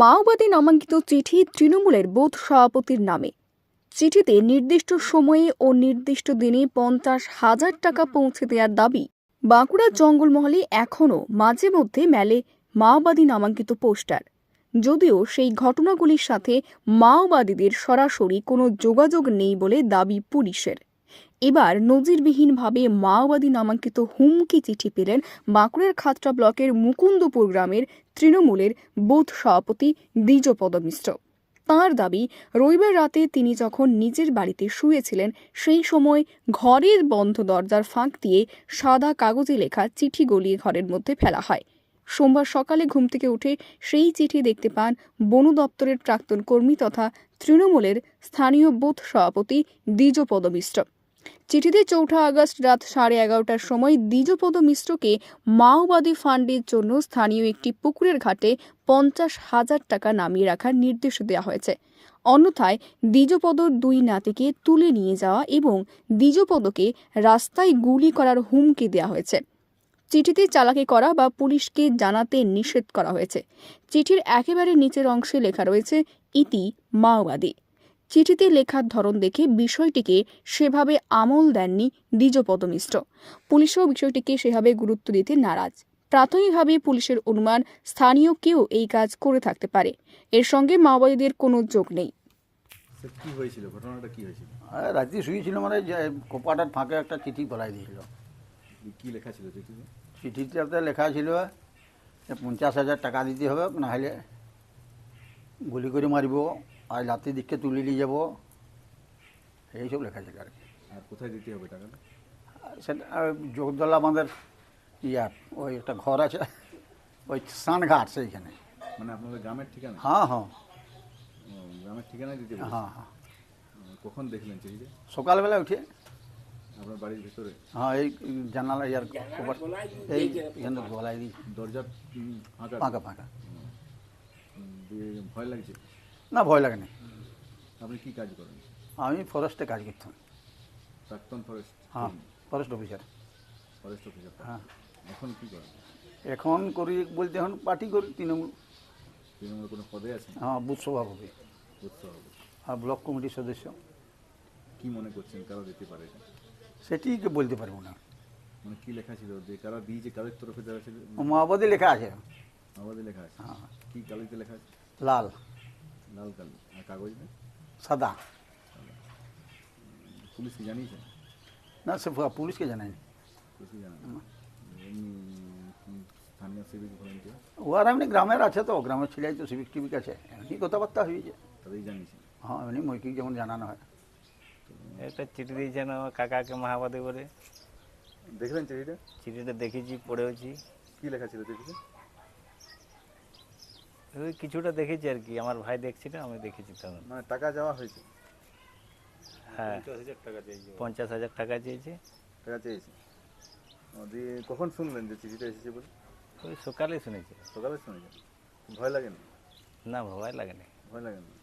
মাওবাদী নামাঙ্কিত চিঠি তৃণমূলের বুথ সভাপতির নামে। চিঠিতে নির্দিষ্ট সময়ে ও নির্দিষ্ট দিনে পঞ্চাশ হাজার টাকা পৌঁছে দেওয়ার দাবি। বাঁকুড়ার জঙ্গলমহলে এখনও মাঝে মধ্যে মেলে মাওবাদী নামাঙ্কিত পোস্টার। যদিও সেই ঘটনাগুলির সাথে মাওবাদীদের সরাসরি কোনো যোগাযোগ নেই বলে দাবি পুলিশের। এবার নজিরবিহীনভাবে মাওবাদী নামাঙ্কিত হুমকি চিঠি পেলেন বাঁকুড়ার খাতড়া ব্লকের মুকুন্দপুর গ্রামের তৃণমূলের বুথ সভাপতি দ্বিজপদ মিশ্র তাঁর দাবি, রবিবার রাতে তিনি যখন নিজের বাড়িতে শুয়েছিলেন, সেই সময় ঘরের বন্ধ দরজার ফাঁক দিয়ে সাদা কাগজে লেখা চিঠি গলিয়ে ঘরের মধ্যে ফেলা হয়। সোমবার সকালে ঘুম থেকে উঠে সেই চিঠি দেখতে পান বন দপ্তরের প্রাক্তন কর্মী তথা তৃণমূলের স্থানীয় বুথ সভাপতি দ্বিজপদ মিশ্র চিঠিতে চৌঠা আগস্ট রাত সাড়ে এগারোটার সময় দ্বিজপদ মিশ্রকে মাওবাদী ফান্ডের জন্য স্থানীয় একটি পুকুরের ঘাটে পঞ্চাশ হাজার টাকা নামিয়ে রাখার নির্দেশ দেওয়া হয়েছে। অন্যথায় দ্বিজপদর দুই নাতিকে তুলে নিয়ে যাওয়া এবং দ্বিজপদকে রাস্তায় গুলি করার হুমকি দেওয়া হয়েছে। চিঠিতে চালাকি করা বা পুলিশকে জানাতে নিষেধ করা হয়েছে। চিঠির একেবারে নিচের অংশে লেখা রয়েছে, ইতি মাওবাদী। চিঠিতে লেখার ধরন দেখে বিষয়টিকে সেভাবে আমল দেননি দ্বিজপদ মিশ্র পুলিশও বিষয়টিকে সেভাবে গুরুত্ব দিতে নারাজ। প্রাথমিকভাবে পুলিশের অনুমান স্থানীয় কেউ এই কাজ করে থাকতে পারে। এর সঙ্গে মাওবাদীদের কোনো যোগ নেই। স্যার কি হয়েছিল? ঘটনাটা কি হয়েছিল? রাত্রি শুয়েছিল মানে কোপাটার ফাঁকে একটা চিঠি পড়াই দিয়েছিল। কি লেখা ছিল চিঠিতে? চিঠিটাতে লেখা ছিল যে পঞ্চাশ হাজার টাকা দিতে হবে নাহলে গুলি করে মারিব। আর রাত্রি দিককে তুলে নিয়ে যাব। এইসব লেখা ছিল আর কি। আর কোথায় দিতে হবে টাকাটা? সেটা আর জগদলা আমাদের ইয়ার ওই একটা ঘর আছে ওই স্নানঘাট সেইখানে। মানে আপনাদের গ্রামের ঠিকানা? হ্যাঁ হ্যাঁ। গ্রামের ঠিকানায় দিতে? হ্যাঁ হ্যাঁ। কখন দেখলেন চিঠিতে সকালবেলা উঠে। আপনার বাড়ির ভিতরে? হ্যাঁ এই জানালা ইয়ার কপাট এই এখানে গলায় দরজা ফাঁকা? ফাঁকা ফাঁকা। ভয় লাগছে? না ভয় লাগে না। আপনি কি কাজ করেন? আমি ফরেস্টে কাজ করতাম। প্রাক্তন ফরেস্ট হ্যাঁ ফরেস্ট অফিসার ফরেস্ট অফিসার হ্যাঁ। এখন কি করেন? এখন করি বলতে এখন পার্টি করি তৃণমূল। তৃণমূল কোনো পদে আছেন? হ্যাঁ বুথ সভাপতি। বুঝতে হবে আর ব্লক কমিটির সদস্য। কি মনে করছেন কারও দিতে পারে? সেটি কি বলতে পারব না। মানে কি লেখা ছিল? যে কারা দিয়েছে কারোর তরফে দেওয়া ছিল? মাওবাদী লেখা আছে। আমাদের লেখা আছে। হ্যাঁ। কি কালিতে লেখা আছে? লাল। আর কাগজ সাদা। পুলিশ কি জানিয়েছেন? না সে পুলিশকে জানাই পুলিশ জানান এমনি স্থানীয় সিভিক ভলেন্টিয়ার ও আর এমনি গ্রামের আছে তো গ্রামের ছেলে তো সিভিক টিভিক আছে। এমনি কথাবার্তা হয়েছে। তাদেরই জানিয়েছেন? হ্যাঁ এমনি মৌখিক যেমন জানানো হয়। একটা চিঠি দিয়েছেন আমার কাকাকে মাহাবাদী করে দেখলেন চিঠিটা? চিঠিটা দেখেছি পড়েওছি। কি লেখা ছিল ওই কিছুটা দেখেছি আর কি। আমার ভাই দেখছিল আমি দেখেছি তখন। মানে টাকা যাওয়া হয়েছে? হ্যাঁ। পঞ্চাশ হাজার টাকা চেয়েছে। টাকা চেয়েছে। ও, দিয়ে কখন শুনলেন যে চিঠিটা এসেছে বলে? ওই সকালে শুনেছি। সকালে শুনেছি ভয় লাগে না না ভয় লাগে না ভয় লাগে না